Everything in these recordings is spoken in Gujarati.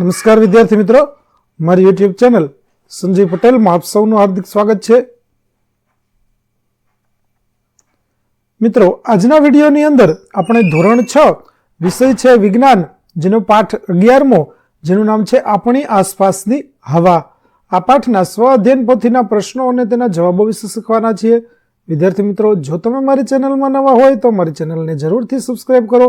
નમસ્કાર વિદ્યાર્થી મિત્રો. મારી યુટ્યુબ ચેનલ સંજય પટેલમાં આપ સૌનું હાર્દિક સ્વાગત છે. મિત્રો, આજના વિડીયોની અંદર આપણે ધોરણ છ વિષય છે વિજ્ઞાન, જેનો પાઠ અગિયારમો, જેનું નામ છે આપણી આસપાસની હવા. આ પાઠના સ્વ અધ્યયન પોથીના પ્રશ્નો અને તેના જવાબો વિશે શીખવાના છીએ. વિદ્યાર્થી મિત્રો, જો તમે મારી ચેનલમાં નવા હોય તો મારી ચેનલને જરૂરથી સબસ્ક્રાઈબ કરો.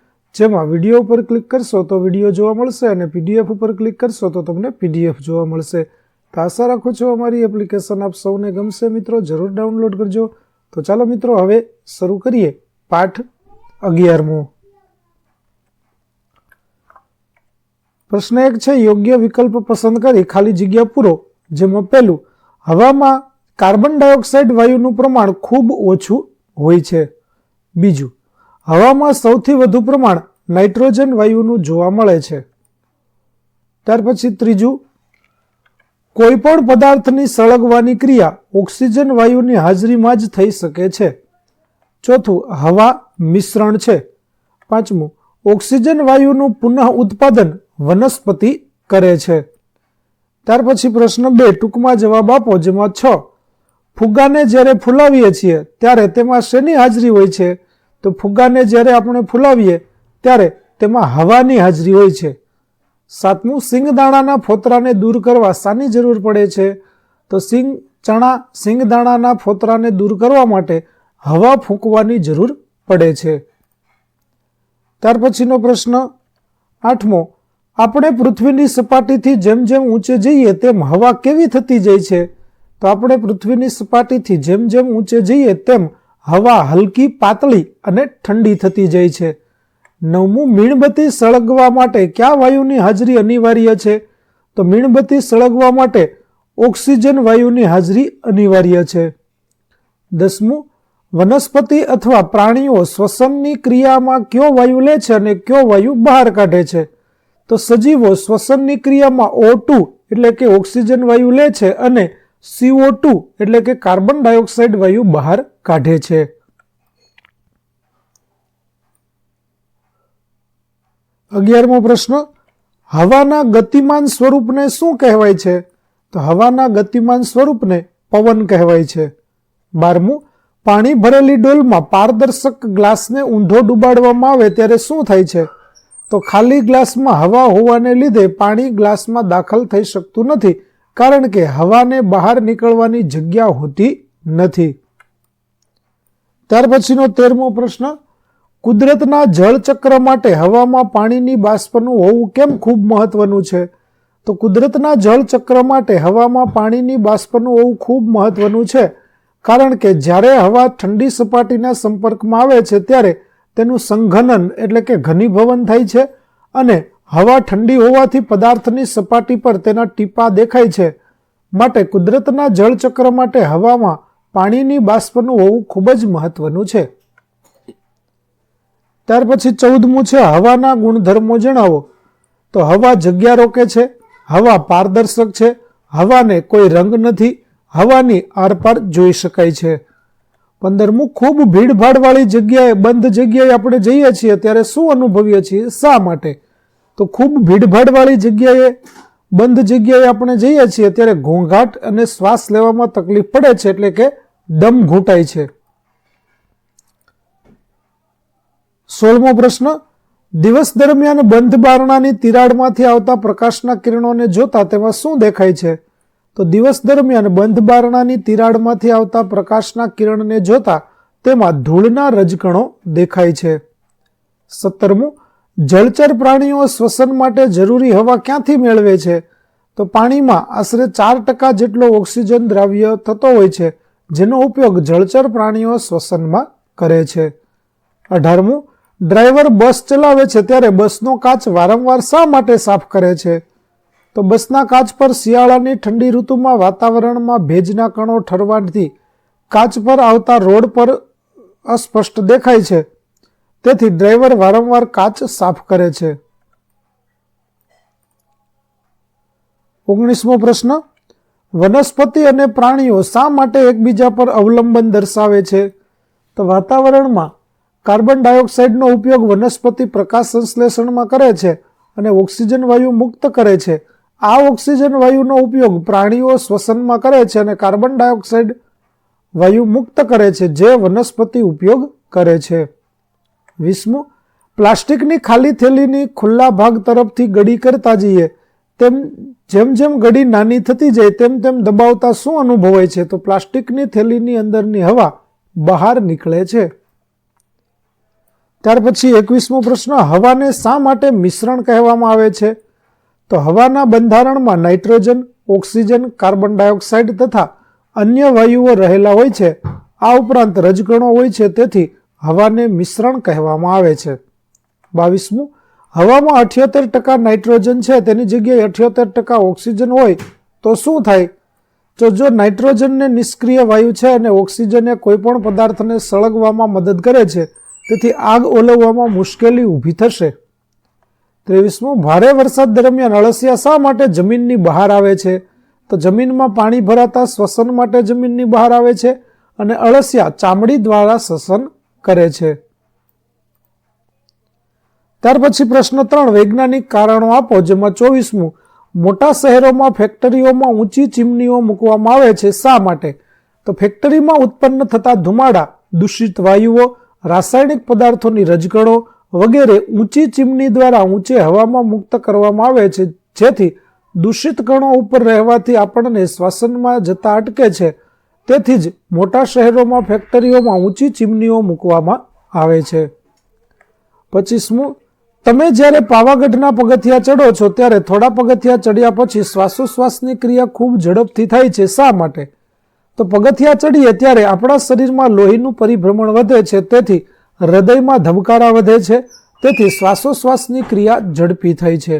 જેમાં વીડિયો ઉપર ક્લિક કરશો તો વીડિયો જોવા મળશે અને પીડીએફ ઉપર ક્લિક કરશો તો તમને પીડીએફ જોવા મળશે. તો આશા રાખું છું અમારી એપ્લિકેશન આપ સૌને ગમશે મિત્રો. જરૂર ડાઉનલોડ કરજો. તો ચાલો મિત્રો, હવે શરૂ કરીએ પાઠ અગિયારમો. પ્રશ્ન એક છે, યોગ્ય વિકલ્પ પસંદ કરી ખાલી જગ્યા પૂરો. જેમાં પહેલું, હવામાં કાર્બન ડાયોક્સાઇડ વાયુનું પ્રમાણ ખૂબ ઓછું હોય છે. બીજું હવામાં સૌથી વધુ પ્રમાણ નાઇટ્રોજન વાયુનું જોવા મળે છે. ત્યાર પછી ત્રીજું, કોઈપણ પદાર્થની સળગવાની ક્રિયા ઓક્સિજન વાયુની હાજરીમાં જ થઈ શકે છે. ચોથું, હવા મિશ્રણ છે. પાંચમું, ઓક્સિજન વાયુનું પુનઃ ઉત્પાદન વનસ્પતિ કરે છે. ત્યાર પછી પ્રશ્ન બે, ટૂંકમાં જવાબ આપો, જેમાં છ. ફુગ્ગાને જ્યારે ફૂલાવીએ છીએ, ત્યારે તેમાં શેની હાજરી હોય છે? તો ફુગ્ગાને જ્યારે આપણે ફૂલાવીએ, ત્યારે તેમાં હવાની હાજરી હોય છે. સાતમું સિંગદાણાના ફોતરાને દૂર કરવા શાની જરૂર પડે છે? તો સિંગ, ચણા સિંગદાણાના ફોતરાને દૂર કરવા માટે હવા ફૂંકવાની જરૂર પડે છે. ત્યાર પછીનો પ્રશ્ન, આઠમો, આપણે પૃથ્વીની સપાટીથી જેમ જેમ ઊંચે જઈએ, તેમ હવા કેવી થતી જાય છે? તો આપણે પૃથ્વીની સપાટીથી જેમ જેમ ઊંચે જઈએ, તેમ હવા હલકી, પાતળી અને ઠંડી થતી જાય છે. નવમું, મીણબત્તી સળગવા માટે કયા વાયુની હાજરી અનિવાર્ય છે? તો મીણબત્તી સળગવા માટે ઓક્સિજન વાયુની હાજરી અનિવાર્ય છે. દસમું, વનસ્પતિ અથવા પ્રાણીઓ શ્વસનની ક્રિયામાં કયો વાયુ લે છે અને કયો વાયુ બહાર કાઢે છે? તો સજીવો શ્વસનની ક્રિયામાં ઓ એટલે કે ઓક્સિજન વાયુ લે છે અને સીઓ ટુ એટલે કે કાર્બન ડાયોક્સાઇડ વાયુ બહાર કાઢે છે. અગિયારમો પ્રશ્ન, હવાના ગતિમાન સ્વરૂપને શું કહેવાય છે? તો હવાના ગતિમાન સ્વરૂપને પવન કહેવાય છે. બારમું, પાણી ભરેલી ડોલમાં પારદર્શક ગ્લાસને ઊંધો ડુબાડવામાં આવે ત્યારે શું થાય છે? તો ખાલી ગ્લાસમાં હવા હોવાને લીધે પાણી ગ્લાસમાં દાખલ થઈ શકતું નથી. કારણ કે હવાને બહાર નીકળવાની જગ્યા હોતી નથી. ત્યાર પછીનો તેરમો પ્રશ્ન, કુદરતના જળચક્ર માટે હવામાં પાણીની બાષ્પનું હોવું કેમ ખૂબ મહત્વનું છે? તો કુદરતના જળચક્ર માટે હવામાં પાણીની બાષ્પનું હોવું ખૂબ મહત્વનું છે. કારણ કે જ્યારે હવા ઠંડી સપાટીના સંપર્કમાં આવે છે, ત્યારે તેનું સંઘનન એટલે કે ઘનીભવન થાય છે અને હવા ઠંડી હોવાથી પદાર્થની સપાટી પર તેના ટીપા દેખાય છે. માટે કુદરતના જળચક્ર માટે હવામાં પાણીની બાષ્પનું હોવું ખૂબ જ મહત્વનું છે. ત્યાર પછી ચૌદમું છે હવાના ગુણધર્મો જણાવો. તો હવા જગ્યા રોકે છે, હવા પારદર્શક છે, હવાને કોઈ રંગ નથી, હવાની આરપાર જોઈ શકાય છે. પંદરમું, ખૂબ ભીડભાડવાળી જગ્યાએ બંધ જગ્યાએ આપણે જઈએ છીએ ત્યારે શું અનુભવીએ છીએ? શા માટે? તો ખૂબ ભીડભાડવાળી જગ્યાએ બંધ જગ્યાએ આપણે જઈએ છીએ, ત્યારે ઘોંઘાટ અને શ્વાસ લેવામાં તકલીફ પડે છે એટલે કે દમ ઘૂંટાય છે. સોળમો પ્રશ્ન, દિવસ દરમિયાન બંધ બારણાની તિરાડમાંથી આવતા પ્રકાશના કિરણોને જોતા તેમાં શું દેખાય છે? તો દિવસ દરમિયાન બંધ બારણાની તિરાડમાંથી આવતા પ્રકાશના કિરણને જોતા તેમાં ધૂળના રજકણો દેખાય છે. સત્તરમું જળચર પ્રાણીઓ શ્વસન માટે જરૂરી હવા ક્યાંથી મેળવે છે? તો પાણીમાં આશરે ચાર ટકા જેટલો ઓક્સિજન દ્રાવ્ય થતો હોય છે, જેનો ઉપયોગ જળચર પ્રાણીઓ શ્વસનમાં કરે છે. અઢારમું, ડ્રાઈવર બસ ચલાવે છે ત્યારે બસનો કાચ વારંવાર શા માટે સાફ કરે છે? તો બસના કાચ પર શિયાળાની ઠંડી ઋતુમાં વાતાવરણમાં ભેજના કણો ઠરવાથી કાચ પર આવતા રોડ પર અસ્પષ્ટ દેખાય છે. તેથી ડ્રાઈવર વારંવાર કાચ સાફ કરે છે. ઓગણીસમો પ્રશ્ન, વનસ્પતિ અને પ્રાણીઓ શા માટે એકબીજા પર અવલંબન દર્શાવે છે? તો વાતાવરણમાં કાર્બન ડાયોક્સાઇડનો ઉપયોગ વનસ્પતિ પ્રકાશ સંશ્લેષણમાં કરે છે અને ઓક્સિજન વાયુ મુક્ત કરે છે. આ ઓક્સિજન વાયુનો ઉપયોગ પ્રાણીઓ શ્વસનમાં કરે છે અને કાર્બન ડાયોક્સાઇડ વાયુ મુક્ત કરે છે, જે વનસ્પતિ ઉપયોગ કરે છે. વીસમું પ્લાસ્ટિકની ખાલી થેલીની ખુલ્લા ભાગ તરફથી ગડી કરતા જઈએ, તેમ જેમ જેમ ગડી નાની થતી જાય, તેમ તેમ દબાવતા શું અનુભવાય છે? તો પ્લાસ્ટિકની થેલીની અંદરની હવા બહાર નીકળે છે. ત્યાર પછી એકવીસમો પ્રશ્ન, હવાને શા માટે મિશ્રણ કહેવામાં આવે છે? તો હવાના બંધારણમાં નાઇટ્રોજન, ઓક્સિજન, કાર્બન ડાયોક્સાઇડ તથા અન્ય વાયુઓ રહેલા હોય છે. આ ઉપરાંત રજકણો હોય છે, તેથી હવાને મિશ્રણ કહેવામાં આવે છે. બાવીસમું, હવામાં અઠ્યોતેર ટકા નાઇટ્રોજન છે, તેની જગ્યાએ અઠ્યોતેર ટકા ઓક્સિજન હોય, તો શું થાય? તો જો નાઇટ્રોજનને નિષ્ક્રિય વાયુ છે અને ઓક્સિજન કોઈપણ પદાર્થને સળગવામાં મદદ કરે છે, તેથી આગ ઓલવવામાં મુશ્કેલી ઊભી થશે. ત્રેવીસમું, ભારે વરસાદ દરમિયાન અળસિયા શા માટે જમીનની બહાર આવે છે? તો જમીનમાં પાણી ભરાતા શ્વસન માટે જમીનની બહાર આવે છે અને અળસિયા ચામડી દ્વારા શ્વસન કરે છે. ત્યાર પછી પ્રશ્ન ત્રણ, વૈજ્ઞાનિક કારણો આપો જેમાં ચોવીસમું, મોટા શહેરોમાં ફેક્ટરીઓમાં ઊંચી ચીમનીઓ મૂકવામાં આવે છે શા માટે? તો ફેક્ટરીમાં ઉત્પન્ન થતા ધુમાડા, દૂષિત વાયુઓ, રાસાયણિક પદાર્થોની રજકણો વગેરે ઊંચી ચીમની દ્વારા ઊંચે હવામાં મુક્ત કરવામાં આવે છે. જેથી દૂષિત કણો ઉપર રહેવાથી આપણને શ્વસનમાં જતા અટકે છે. તેથી જ મોટા શહેરોમાં ફેક્ટરીઓમાં ઊંચી ચીમનીઓ મૂકવામાં આવે છે. પચીસમું, તમે જ્યારે પાવાગઢના પગથિયા ચડો છો ત્યારે થોડા પગથિયા ચડ્યા પછી શ્વાસોશ્વાસની ક્રિયા ખૂબ ઝડપથી થાય છે. શા માટે? તો પગથિયા ચડીએ ત્યારે આપણા શરીરમાં લોહીનું પરિભ્રમણ વધે છે, તેથી હૃદયમાં ધબકારા વધે છે, તેથી શ્વાસોશ્વાસની ક્રિયા ઝડપી થાય છે.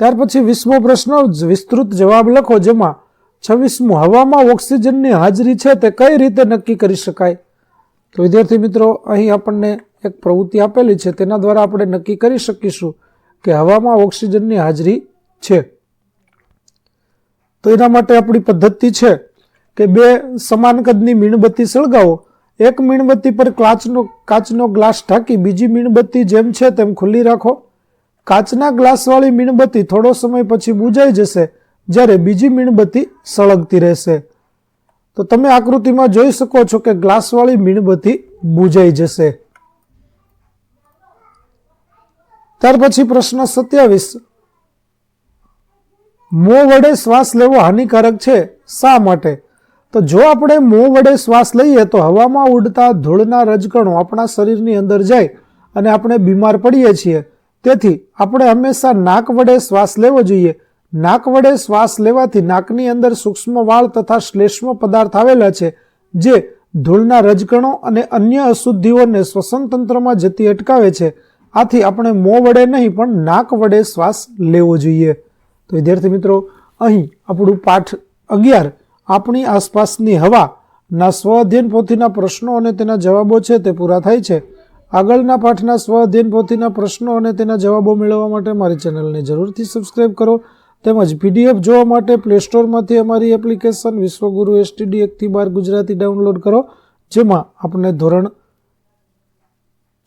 ત્યાર પછી વીસમો પ્રશ્ન વિસ્તૃત જવાબ લખો, જેમાં છવ્વીસમું, હવામાં ઓક્સિજનની હાજરી છે તે કઈ રીતે નક્કી કરી શકાય? તો વિદ્યાર્થી મિત્રો, અહીં આપણને એક પ્રવૃત્તિ આપેલી છે, તેના દ્વારા આપણે નક્કી કરી શકીશું કે હવામાં ઓક્સિજનની હાજરી છે. તો એના માટે આપણી પદ્ધતિ છે કે બે સમાન કદની મીણબત્તી સળગાવો. એક મીણબત્તી પર કાચનો કાચનો ગ્લાસ ઢાંકી, બીજી મીણબત્તી જેમ છે તેમ ખુલ્લી રાખો. કાચના ગ્લાસવાળી મીણબત્તી થોડો સમય પછી બુજાઈ જશે જ્યારે બીજી મીણબત્તી સળગતી રહેશે. તો તમે આકૃતિમાં જોઈ શકો છો કે ગ્લાસવાળી મીણબત્તી બુજાઈ જશે. ત્યાર પછી પ્રશ્ન સત્યાવીસ. મોં વડે શ્વાસ લેવો હાનિકારક છે શા માટે? તો જો આપણે મોં વડે શ્વાસ લઈએ તો હવામાં ઉડતા ધૂળના રજકણો આપણા શરીરની અંદર જાય અને આપણે બીમાર પડીએ છીએ. તેથી આપણે હંમેશા નાક વડે શ્વાસ લેવો જોઈએ. નાક વડે શ્વાસ લેવાથી નાકની અંદર સૂક્ષ્મ વાળ તથા શ્લેષ્મ પદાર્થ આવેલા છે, જે ધૂળના રજકણો અને અન્ય અશુદ્ધિઓને શ્વસન તંત્રમાં જતી અટકાવે છે. આથી આપણે મોં વડે નહીં, પણ નાક વડે શ્વાસ લેવો જોઈએ. તો વિદ્યાર્થી મિત્રો, અહીં આપણું પાઠ અગિયાર, આપણી આસપાસની હવાના સ્વ અધ્યયન પોથીના પ્રશ્નો અને તેના જવાબો છે, તે પૂરા થાય છે. આગળના પાઠના સ્વ અધ્યયન પોથીના પ્રશ્નો અને તેના જવાબો મેળવવા માટે મારી ચેનલને જરૂરથી સબસ્ક્રાઈબ કરો. તેમજ પીડીએફ જોવા માટે પ્લે સ્ટોરમાંથી અમારી એપ્લિકેશન વિશ્વગુરુ એસટીડી એકથી બાર ગુજરાતી ડાઉનલોડ કરો, જેમાં આપણે ધોરણ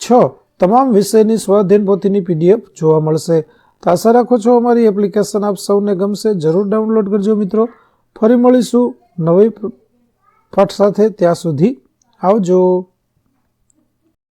છ તમામ વિષયની સ્વાધીન પોથીની પીડીએફ જોવા મળશે. તો આશા રાખો છો અમારી એપ્લિકેશન આપ સૌને ગમશે. જરૂર ડાઉનલોડ કરજો મિત્રો. ફરી મળીશું નવી પાઠ સાથે. ત્યાં સુધી આવજો.